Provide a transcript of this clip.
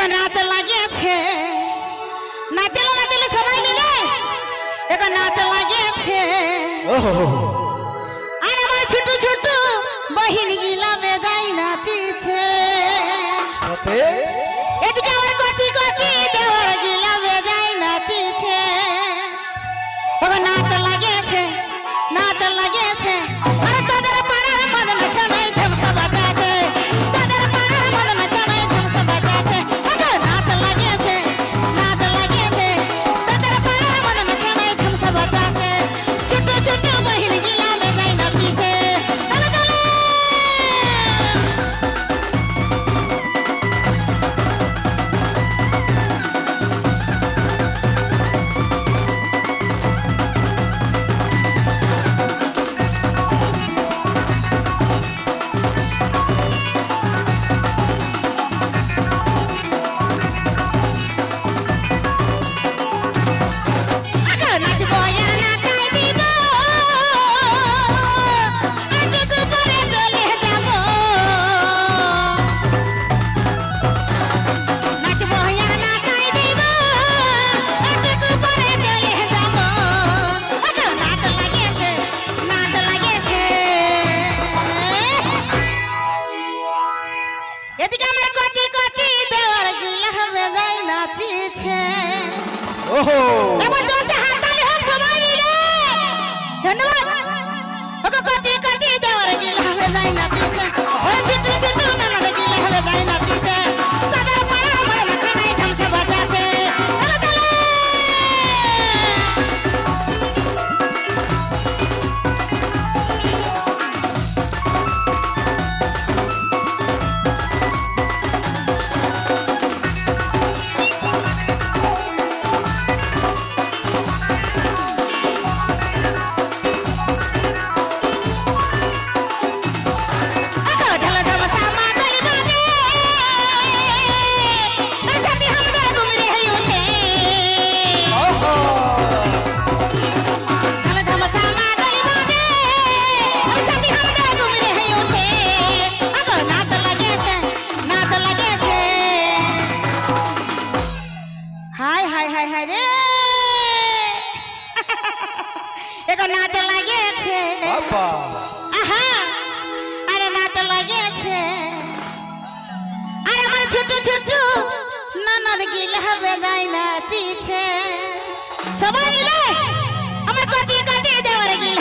এখন নাচ লাগিয়েছে। নাচলো নাচলে সবাই মিলে। এখন নাচ লাগিয়েছে। আর আমার ছোট ছোট বহিন গিলা বেদাই নাচিছে। এদিকে আমার ওহো নাচ লাগিয়েছে। আহা আরে নাচ লাগিয়েছে। আরে আমার ছোট ছোট ননদ গিল হবে যাই নাচিছে। সবাই মিলে আমার কচি কচি দেওয়ার গিল